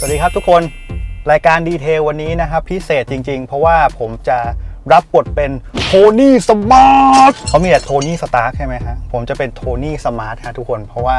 สวัสดีครับทุกคนรายการดีเทลวันนี้นะครับพิเศษจริง ๆ เพราะว่าผมจะรับบทเป็น โทนี่สมาร์ทเขามีแต่โทนี่สตาร์ใช่ไหมฮะ ผมจะเป็นโทนี่สมาร์ทฮะทุกคน เพราะว่า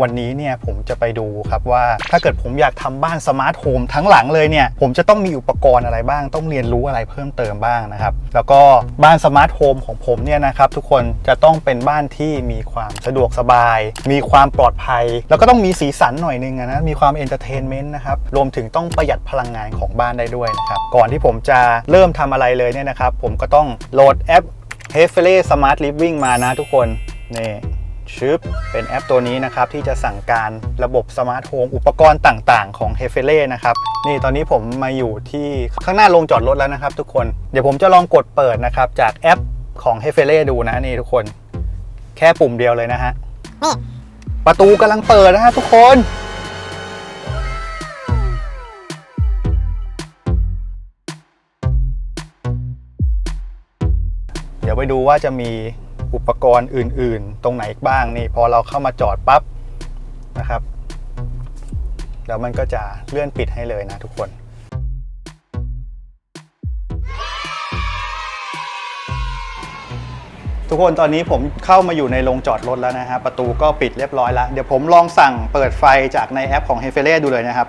วันนี้เนี่ยผมจะไปดูครับว่าถ้าเกิดผมอยากทำบ้านสมาร์ทโฮมทั้งหลังเลยเนี่ย ผมจะต้องมีอุปกรณ์อะไรบ้าง ต้องเรียนรู้อะไรเพิ่มเติมบ้างนะครับ แล้วก็บ้านสมาร์ทโฮมของผมเนี่ยนะครับทุกคนจะต้องเป็นบ้านที่มีความสะดวกสบาย มีความปลอดภัย แล้วก็ต้องมีสีสันหน่อยนึงนะมีความเอนเตอร์เทนเมนต์นะครับรวมถึงต้องประหยัดพลังงานของบ้านได้ด้วยนะครับก่อนที่ผมจะเริ่มทำอะไรเลยเนี่ยนะครับผมก็ต้องโหลดแอป h e f l e Smart Living มานะทุกคนนี่ชึบเป็นแอปตัวนี้นะครับที่จะสั่งการระบบสมาร์ทโฮมอุปกรณ์ต่างๆ ของ h e f l e นะครับนี่ตอนนี้ผมมาอยู่ที่ข้างหน้าโรงจอดรถแล้วนะครับ ทุกคนเดี๋ยวผมจะลองกดเปิดนะครับจากแอปของ h e f l e ดูนะนี่ทุกคน แค่ปุ่มเดียวเลยนะฮะประตูกำลังเปิดนะฮะทุกคน ยวไปดูว่าจะมีอุปกรณ์อื่น ๆ ตรงไหนบ้างนี่พอเราเข้ามาจอดปั๊บนะครับเดี๋ยวมันก็จะเลื่อนปิดให้เลยนะทุกคน ทุกคนตอนนี้ผมเข้ามาอยู่ในโรงจอดรถแล้วนะฮะประตูก็ปิดเรียบร้อยแล้ว เดี๋ยวผมลองสั่งเปิดไฟจากในแอปของ h e f e l e ดูเลยนะครับ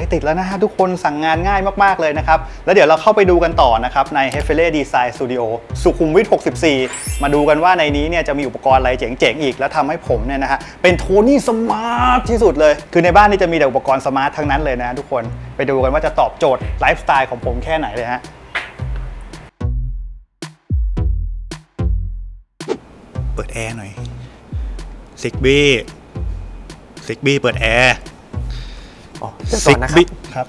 ฟติดแล้วนะฮะทุกคนสั่งงานง่ายมาก ๆ เลยนะครับ แล้วเดี๋ยวเราเข้าไปดูกันต่อนะครับ ใน h e f e l e Design Studio สุขุมวิท 64 มาดูกันว่าในนี้เนี่ยจะมีอุปกรณ์อะไรเจ๋ง ๆ อีก แล้วทำให้ผมเนี่ยนะฮะเป็นโทนี่สมาร์ทที่สุดเลย คือในบ้านนี่จะมีแต่อุปกรณ์สมาร์ททั้งนั้นเลยนะทุกคนไปดูกันว่าจะตอบโจทย์ไลฟ์สไตล์ของผมแค่ไหนเลยฮะเปิดแอร์หน่อยซิกบี้ซิกบี้เปิดแอร์ อ๋อเดี๋ยวก่อนนะครับครับ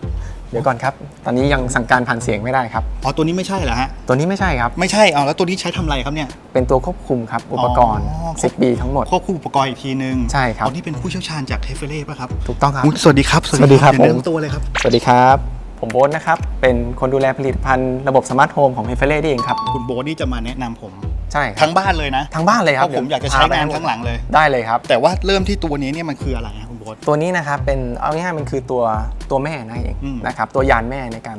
เดี๋ยวก่อนครับ ตอนนี้ยังสั่งการผ่านเสียงไม่ได้ครับ อ๋อตัวนี้ไม่ใช่เหรอฮะ ตัวนี้ไม่ใช่ครับ ไม่ใช่เอาแล้วตัวนี้ใช้ทำอะไรครับเนี่ย เป็นตัวควบคุมครับ อุปกรณ์ อ๋อ ZigB ทั้งหมด ควบคุมอุปกรณ์อีกทีนึงใช่ครับ อ๋อนี่เป็นผู้เชี่ยวชาญจากเทฟเฟเล่ป่ะครับถูกต้องครับ อุ๊ยสวัสดีครับสวัสดีครับเดี๋ยวแนะผมนำตัวเลยครับ สวัสดีครับ ผมโบ๊ทนะครับ เป็นคนดูแลผลิตภัณฑ์ระบบสมาร์ทโฮมของ h e f e l e นี่เองครับ คุณโบทนี่จะมาแนะนำผม ใช่ครับทั้งบ้านเลยนะทั้งบ้านเลยครับเพราะผมอยากจะใช้งานพไปทั้งหลังเลย ได้เลยครับ แต่ว่าเริ่มที่ตัวนี้เนี่ยมันคืออะไรครับ คุณโบทตัวนี้นะครับเป็นเอาง่ายๆมันคือตัวตัวแม่นั่นเองอืม นะครับตัวยานแม่ในการ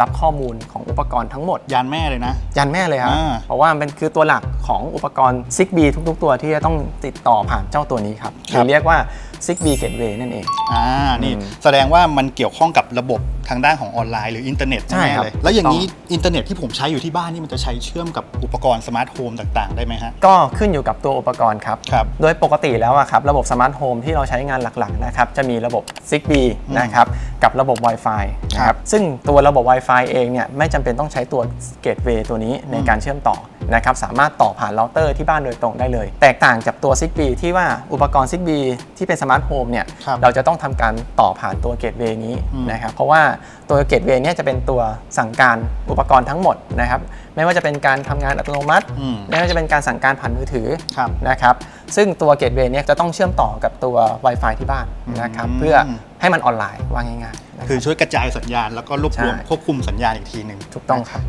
รับข้อมูลของอุปกรณ์ทั้งหมด ยานแม่เลยนะยานแม่เลยครับ อ่า เพราะว่ามันคือตัวหลักของอุปกรณ์ ZigB ทุก ๆ ตัวที่จะต้องติดต่อผ่านเจ้าตัวนี้ครับหรือเรียกว่า ZigB Gateway นั่นเอง อ่า นี่อืมแสดงว่ามันเกี่ยวข้องกับระบบทางด้านของออนไลน์หรืออินเทอร์เน็ตใช่แน่ครับ เลย แล้วอย่างนี้ถูกต้อินเทอร์เน็ตที่ผมใช้อยู่ที่บ้านนี่มันจะใช้เชื่อมกับอุปกรณ์สมาร์ทโฮมต่างๆ ได้ไหมฮะ ก็ขึ้นอยู่กับตัวอุปกรณ์ครับ ครับ โดยปกติแล้วอะครับระบบสมาร์ทโฮมที่เราใช้งานหลักๆนะครับจะมีระบบ ZigBee อืมนะครับกับระบบ Wi-Fi นะคครัรับบซึ่งตัวระบบ Wi-Fi เองเนี่ยไม่จำเป็นต้องใช้ตัว Gateway ตัวนี้ในการเชื่อมต่อ นะครับสามารถต่อผ่านเราเตอร์ที่บ้านโดยตรงได้เลย แตกต่างจากตัว ZigBee ที่ว่าอุปกรณ์ ZigBee ที่เป็นสมาร์ทโฮมเนี่ยครับเราจะต้องทำการต่อผ่านตัว Gateway นี้อืม นะครับเพราะว่าตัว Gateway เนี่ยจะเป็นตัวสั่งการอุปกรณ์ทั้งหมดนะครับไม่ว่าจะเป็นการทำงานอัตโนมัติ อืมไม่ว่าจะเป็นการสั่งการผ่านมือถือ ครับ นะครับซึ่งตัวเกตเวย์เนี่ยจะต้องเชื่อมต่อกับตัว Wi-Fi ที่บ้านนะครับอืม เพื่อให้มันออนไลน์ว่าง่ายๆนะรับ คือช่วยกระจายสัญญาณแล้วก็รวบรวมใช่ ควบคุมสัญญาณอีกทีหนึ่งถูกต้องครับ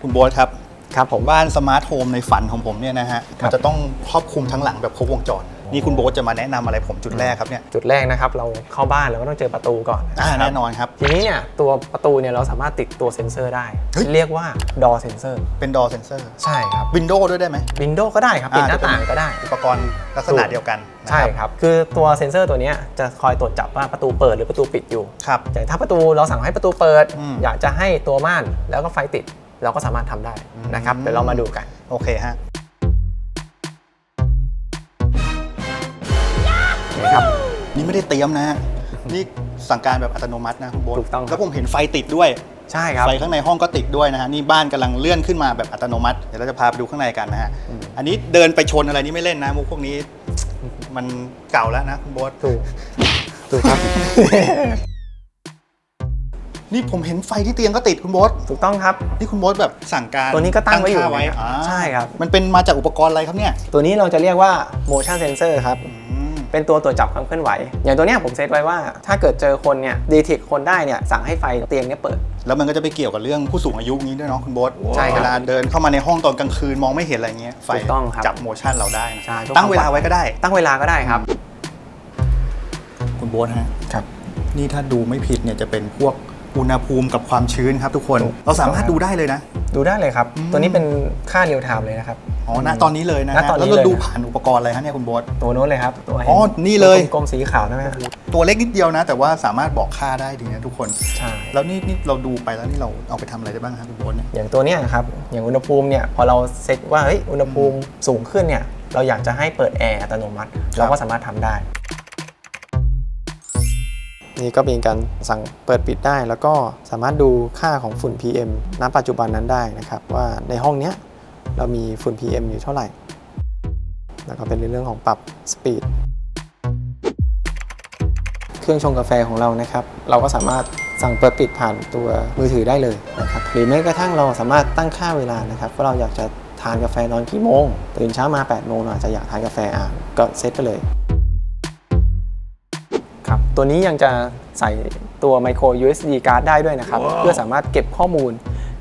คุณโบ๊ทครับ ครับผมบ้านสมาร์ทโฮมในฝันของผมเนี่ยนะฮะครับ มันจะต้องครอบคลุมทั้งหลังแบบครบวงจร นี่คุณโบ๊ทจะมาแนะนำอะไรผมจุดแรกครับเนี่ยจุดแรกนะครับเราเข้าบ้านเราก็ต้องเจอประตูก่อนอ่าะครับแน่นอนครับ ทีนี้เนี่ยตัวประตูเนี่ยเราสามารถติดตัวเซ็นเซอร์ได้ เฮ้ย เรียกว่า door sensor เป็นดอเซนเซอร์ใช่ครับวินโดว์ด้วยได้ไหม Windows ก็ได้ครับปิดหน้าต่างก็ได้ อุปกรณ์ลักษณะเดียวกันนะใช่ครับ คือตัวเซ็นเซอร์ตัวเนี้ยจะคอยตรวจจับว่าประตูเปิดหรือประตูปิดอยู่ครับ อย่างถ้าประตูเราสั่งให้ประตูเปิด อืม อยากจะให้ตัวม่านแล้วก็ไฟติด เราก็สามารถทำได้นะครับอืมเดี๋ยวเรามาดูกันโอเคฮะนะครับนี่ไม่ได้เตรียมนะฮะนี่สั่งการแบบอัตโนมัตินะคุณโบ๊ทถูกต้องครับแล้วผมเห็นไฟติดด้วยใช่ครับไฟข้างในห้องก็ติดด้วยนะฮะนี่บ้านกำลังเลื่อนขึ้นมาแบบอัตโนมัติเดี๋ยวเราจะพาไปดูข้างในกันนะฮะอืมอันนี้เดินไปชนอะไรนี่ไม่เล่นนะมุกพวกนี้ มันเก่าแล้วนะคุณโบ๊ทถูกถูกครับ นี่ผมเห็นไฟที่เตียงก็ติดคุณโบ๊ทถูกต้องครับ นี่คุณโบ๊ทแบบสั่งการตัวนี้ก็ตั้งไว้อยู่ค่าไว้นะครับอ่าใช่ครับ มันเป็นมาจากอุปกรณ์อะไรครับเนี่ย ตัวนี้เราจะเรียกว่า motion sensor ครับ อืม เป็นตัวตรวจจับความเคลื่อนไหว อย่างตัวเนี้ยผมเซตไว้ว่า ถ้าเกิดเจอคนเนี่ยดีทิกคนได้เนี่ยสั่งให้ไฟเตียงเนี่ยเปิด แล้วมันก็จะไปเกี่ยวกับเรื่องผู้สูงอายุนี้ด้วยเนาะคุณโบ๊ทใช่ครับเวลาเดินเข้ามาในห้องตอนกลางคืนมองไม่เห็นอะไรเงี้ย ไฟถูกต้องครับจับโมชั่นเราได้นะใช่ตั้งเวลาไว้ก็ได้ ตั้งเวลาก็ได้ครับ คุณโบ๊ทฮะครับ นี่ถ้าดูไม่ผิดเนี่ยจะเป็นพวก อุณหภูมิกับความชื้นครับทุกคน เราสามารถดูได้เลยนะ ดูได้เลยครับ ตัวนี้เป็นค่าเรียลไทม์เลยนะครับ อ๋อ ณ ตอนนี้เลยนะณฮะตอนนี้แล้วเราเลยดูผ่านอุปกรณ์อะไรฮะเนี่ยคุณโบ๊ทตัวโน้นเลยครับ ตัวห็อ๋อ นี่เลยกลมๆสีขาวนะไหมครับตัวเล็กนิดเดียวนะ แต่ว่าสามารถบอกค่าได้ดีนะทุกคน ใช่ แล้วนี่นี่เราดูไปแล้วนี่เราเอาไปทำอะไรได้บ้างครับคุณโบ๊ทเนี่ย อย่างตัวเนี้ยครับ อย่างอุณหภูมิเนี่ย พอเราเซตว่า เฮ้ย อุณหภูมิสูงขึ้นเนี่ย เราอยากจะให้เปิดแอร์อัตโนมัติ เราก็สามารถทำได้ นี่ก็เป็นการสั่งเปิดปิดได้ แล้วก็สามารถดูค่าของฝุ่น PM ณ ปัจจุบันนั้นได้นะครับ ว่าในห้องเนี้ยเรามีฝุ่น PM อยู่เท่าไหร่ แล้วก็เป็นเรื่องของปรับสปีดเครื่องชงกาแฟของเรานะครับ เราก็สามารถสั่งเปิดปิดผ่านตัวมือถือได้เลยนะครับหรือแม้กระทั่งเราสามารถตั้งค่าเวลานะครับว่าเราอยากจะทานกาแฟตอนกี่โมงตื่นเช้ามา8โมงเราอาจจะอยากทานกาแฟอ่านก็เซตไปเลย ตัวนี้ยังจะใส่ตัว micro USB card ได้ด้วยนะครับ เพื่อสามารถเก็บข้อมูล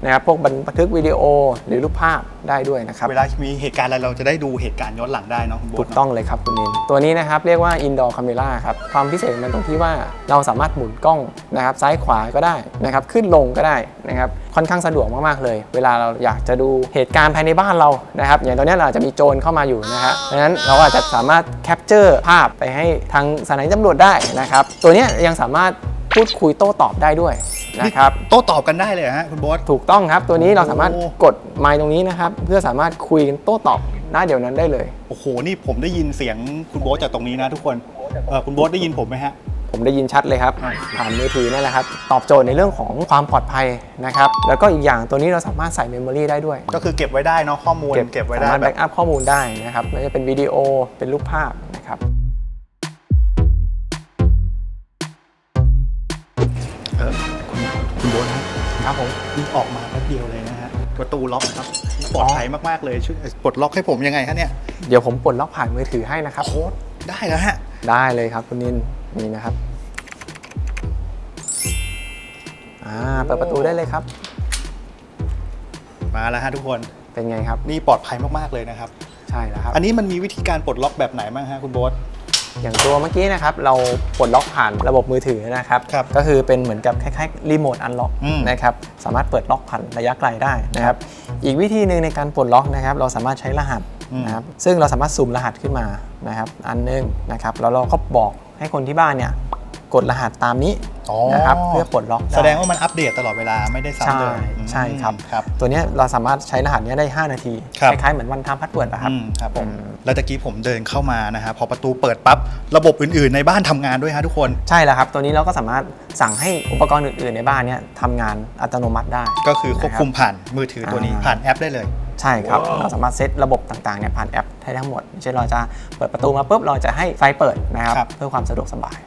นะครับพวกบันทึกวิดีโอหรือรูปภาพได้ด้วยนะครับเวลามีเหตุการณ์อะไรเราจะได้ดูเหตุการณ์ย้อนหลังได้เนาะคุณโบ๊ทถูกเนาะต้องเลยครับคุณนินตัวนี้นะครับเรียกว่า indoor camera ครับความพิเศษมันตรงที่ว่าเราสามารถหมุนกล้องนะครับซ้ายขวาก็ได้นะครับขึ้นลงก็ได้นะครับค่อนข้างสะดวกมากๆเลย เวลาเราอยากจะดูเหตุการณ์ภายในบ้านเรานะครับอย่างตอนนี้เราอาจจะมีโจรเข้ามาอยู่นะฮะดังนั้นเราอาจจะสามารถแคปเจอร์ภาพไปให้ทางสถานีตำรวจได้นะครับตัวเนี้ยยังสามารถ พูดคุยโต้ตอบได้ด้วยนะครับโต้ตอบกันได้เลยเหรอฮะคุณโบ๊ทถูกต้องครับ ตัวนี้เราสามารถโอ้กดไมค์ตรงนี้นะครับ เพื่อสามารถคุยกันโต้ตอบได้เดี๋ยวนั้นได้เลย โอ้โห นี่ผมได้ยินเสียงคุณโบ๊ทจากตรงนี้นะทุกคนเออคุณโบ๊ทได้ยินผมไหมฮะ ผมได้ยินชัดเลยครับ ผ่านมือถือนั่นแหละครับ ตอบโจทย์ในเรื่องของความปลอดภัยนะครับ แล้วก็อีกอย่างตัวนี้เราสามารถใส่เมมโมรีได้ด้วย ก็คือเก็บไว้ได้เนาะข้อมูล เก็บไว้ได้สามารถแบแบ็บกอัพข้อมูลได้นะครับไม่ว่าจะเป็นวิดีโอ เป็นรูปภาพ ครับผมนี่ออกมาแป๊บเดียวเลยนะฮะประตูล็อกครับปลอดภัยมากๆเลยช่วยปลดล็อกให้ผมยังไงฮะเนี่ยเดี๋ยวผมปลดล็อกผ่านมือถือให้นะครับโค้ดได้แล้วฮะได้เลยครับคุณนินนี่นะครับอ่าเปิดประตูได้เลยครับ มาแล้วฮะทุกคนเป็นไงครับนี่ปลอดภัยมากๆเลยนะครับ ใช่แล้วครับ อันนี้มันมีวิธีการปลดล็อกแบบไหนบ้างฮะคุณโบ๊ท อย่างตัวเมื่อกี้นะครับเราปลดล็อกผ่านระบบมือถือนะครับครับก็คือเป็นเหมือนกับคล้ายๆรีโมทอันล็อกอืม นะครับสามารถเปิดล็อกผ่านระยะไกลได้นะครับอีกวิธีหนึ่งในการปลดล็อกนะครับเราสามารถใช้รหัสอืมนะครับซึ่งเราสามารถซูมรหัสขึ้นมานะครับอันหนึงนะครับแล้วเราก็บอกให้คนที่บ้านเนี่ยกดรหัสตามนี้อ๋อ นะครับเพื่อปลดล็อกไแสดงว่ามันอัปเดตตลอดเวลาไม่ได้ซ้ำใช่เลยอืมใช่ครับครับ ตัวเนี้ยเราสามารถใช้รหัสเนี้ยได้ 5 นาทีครับคล้ายๆเหมือนวันทำพาสเวิร์ดนะครับอืมครับผมแล้วตะกี้ผมเดินเข้ามานะฮะพอประตูเปิดปั๊บระบบอื่นๆ ในบ้านทำงานด้วยฮะทุกคนใช่แล้วครับ ตัวนี้เราก็สามารถสั่งให้อุปกรณ์อื่นๆ ในบ้านเนี่ยทำงานอัตโนมัติได้ ก็คือควบคุมผ่านมือถือตัวนี้อ่าผ่านแอปได้เลยใช่ครับ เราสามารถเซตระบบต่างๆเนี่ยผ่านแอปได้ทั้งหมด เช่นเราจะเปิดประตูมาปุ๊บเราจะให้ไฟเปิดนะครับครับเพื่อความสะดวกสบาย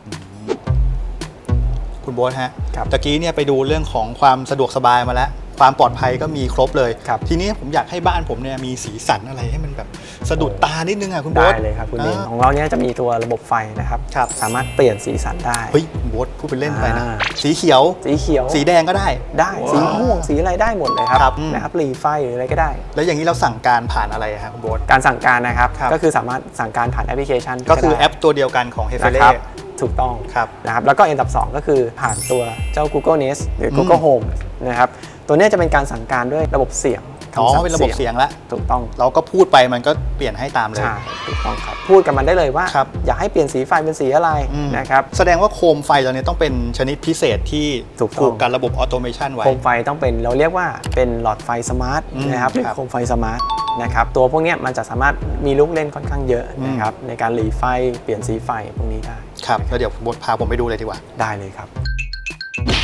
คุณโบ๊ทฮะครับตะกี้เนี่ยไปดูเรื่องของความสะดวกสบายมาแล้ว ความปลอดภัยก็มีครบเลยครับทีนี้ผมอยากให้บ้านผมเนี่ยมีสีสันอะไรให้มันแบบสะดุดตานิดนึงอะคุณโบ๊ได้ทเลยครับคุณเดนอ่าของเราเนี่ยจะมีตัวระบบไฟนะครับครับสามารถเปลี่ยนสีสันได้เฮ้ยคุณโบ๊ทพูดเป็นเล่นไปนะอ่าสีเขียว สีเขียว สีแดงก็ได้ได้สีม่วงสีอะไรได้หมดเลยคครัรับบอืมนะครับหลีไฟหรืออะไรก็ได้ แล้วอย่างนี้เราสั่งการผ่านอะไรอะฮะคุณโบ๊ทการสั่งการนะครับครับก็คือสามารถสั่งการผ่านแอปพลิเคชัน ก็คือได้แอปตัวเดียวกันของเฮฟเฟนะเล่ครับ ถูกต้องครับนะครับแล้วก็อันดับ 2 ก็คือผ่านตัวเจ้า Google Nest หรืออืม Google Home นะครับตัวเนี้ยจะเป็นการสั่งการด้วยระบบเสียงอ๋อคำสั่งเป็นระบบเสียงละถูกต้องเราก็พูดไปมันก็เปลี่ยนให้ตามเลยใช่ถูกต้องครับพูดกับมันได้เลยว่าครับอยากให้เปลี่ยนสีไฟเป็นสีอะไรอืมนะครับแสดงว่าโคมไฟเราเนี่ยต้องเป็นชนิดพิเศษที่ถูกต้องผูกกับระบบออโตเมชันไว้โคมไฟต้องเป็นเราเรียกว่าเป็นหลอดไฟสมาร์ทอืมนะครับหรือครับโคมไฟสมาร์ทนะครับตัวพวกเนี้ยมันจะสามารถมีลูกเล่นค่อนข้างเยอะอืมนะครับในการหลีไฟเปลี่ยนสีไฟพวกนี้ได้ ครับแล้วเดี๋ยวบดพาผมไปดูเลยดีกว่า ได้เลยครับ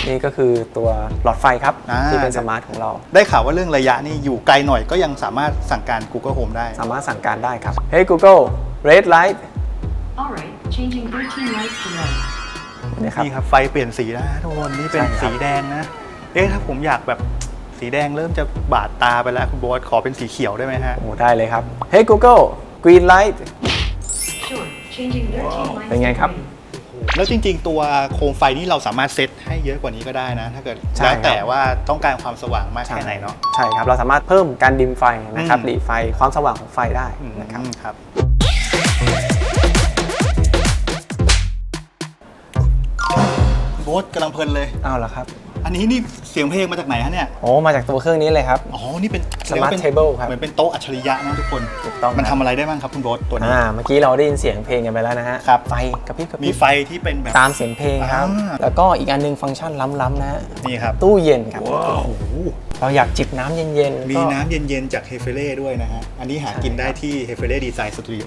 นี่ก็คือตัวหลอดไฟครับ อ่า ที่เป็นสมาร์ทของเรา ได้ข่าวว่าเรื่องระยะนี่อยู่ไกลหน่อยก็ยังสามารถสั่งการ Google Home ได้ สามารถสั่งการได้ครับ Hey Google red light All right, changing 13 lights to red. นะครับ นี่ครับไฟเปลี่ยนสีแล้วนะทุกคนนี่เป็นใช่ครับ สีแดงนะ เอ๊ะถ้าผมอยากแบบสีแดงเริ่มจะบาดตาไปแล้วคุณโบอสขอเป็นสีเขียวได้ไหมฮะ โอ้ได้เลยครับ Hey Google green light เป็นไงครับ to green. แล้วจริง ๆ ตัวโคมไฟนี่เราสามารถเซตให้เยอะกว่านี้ก็ได้นะ ถ้าเกิดใช่แล้วครับแต่ว่าต้องการความสว่างมากแค่ไหนเนาะ ใช่ครับ เราสามารถเพิ่มการดิมไฟนะครับอืม หลีไฟความสว่างของไฟได้นะครับอืมครับบ๊ทกำลังเพลินเลย เอาละครับ อันนี้นี่เสียงเพลงมาจากไหนฮะเนี่ย โอ้มาจากตัวเครื่องนี้เลยครับ อ๋อ นี่เป็น Smart เรียกว่าป็น Table ครับเหมือนเป็นโต๊ะอัจฉริยะนะทุกคน ถูกต้องมันครัทำบอะไรได้บ้างครับคุณโบ๊ทตัวนี้ อ่าเมื่อกี้เราได้ยินเสียงเพลงกันไปแล้วนะฮะครับ ไฟกระพริบกระพมีริบไฟที่เป็นแบบ ตามเสียงเพลงครับ อ่า แล้วก็อีกอันหนึงฟังก์ชันล้ำๆนะฮะนี่ครับ ตู้เย็นครับโอ้โหเราอยากจิบน้ำเย็นๆมีก็ น้ำเย็นๆจากเฮเฟเล่ด้วยนะฮะ อันนี้หากินได้ที่เฮเฟเล่ดีไซน์สตูดิโอ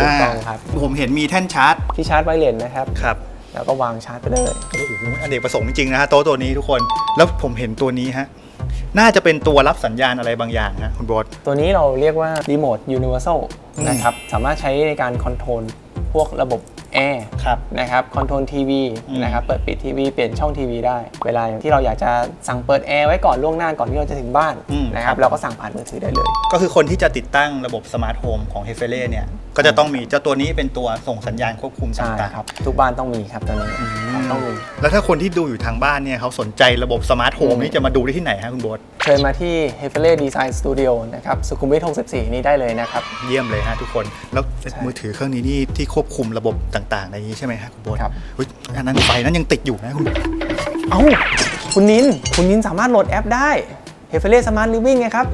ถูกต้องครับ ผมเห็นมีแท่นชาร์จที่ชาร์จไวเลสนะครับ ครับ แล้วก็วางชาร์จไปเลยโอ้โหอันเนกประสงค์จริงๆนะฮะโต๊ะตัวนี้ทุกคนแล้วผมเห็นตัวนี้ฮะน่าจะเป็นตัวรับสัญญาณอะไรบางอย่างฮะคุณโบ๊ทตัวนี้เราเรียกว่ารีโมทยูนิเวอร์แซลอืมนะครับสามารถใช้ในการคอนโทรลพวกระบบแอร์ครับนะครับคอนโทรลทีวีอืมนะครับเปิดปิดทีวีเปลี่ยนช่องทีวีได้ เวลาที่เราอยากจะสั่งเปิดแอร์ไว้ก่อนล่วงหน้าก่อนที่เราจะถึงบ้านอืมนะครับเราก็สั่งผ่านมือถือได้เลย ก็คือคนที่จะติดตั้งระบบสมาร์ทโฮมของเฮเฟเล่เนี่ย ก็จะต้องมีเจ้าตัวนี้เป็นตัวส่งสัญญาณควบคุมใช่ต่างๆ ครับ ทุกบ้านต้องมีครับตัวนี้ครับต้องมี แล้วถ้าคนที่ดูอยู่ทางบ้านเนี่ยเขาสนใจระบบสมาร์ทโฮมอืมนี่จะมาดูได้ที่ไหนฮะคุณโบ๊ทเชิญมาที่ h e f e l e Design Studio นะครับสุขุมวิท64 นี้ได้เลยนะครับ เยี่ยมเลยฮะทุกคน แล้วใช่มือถือเครื่องนี้นี่ที่ควบคุมระบบต่างๆในนี้ใช่ไหมฮะคุณโบ๊ทครับอุ๊ยอันนั้นไฟนั้นยังติดอยู่นะคุณ เอ้า คุณนิน คุณนินสามารถโหลดแอปได้ h e f e l e Smart Living ไงครับ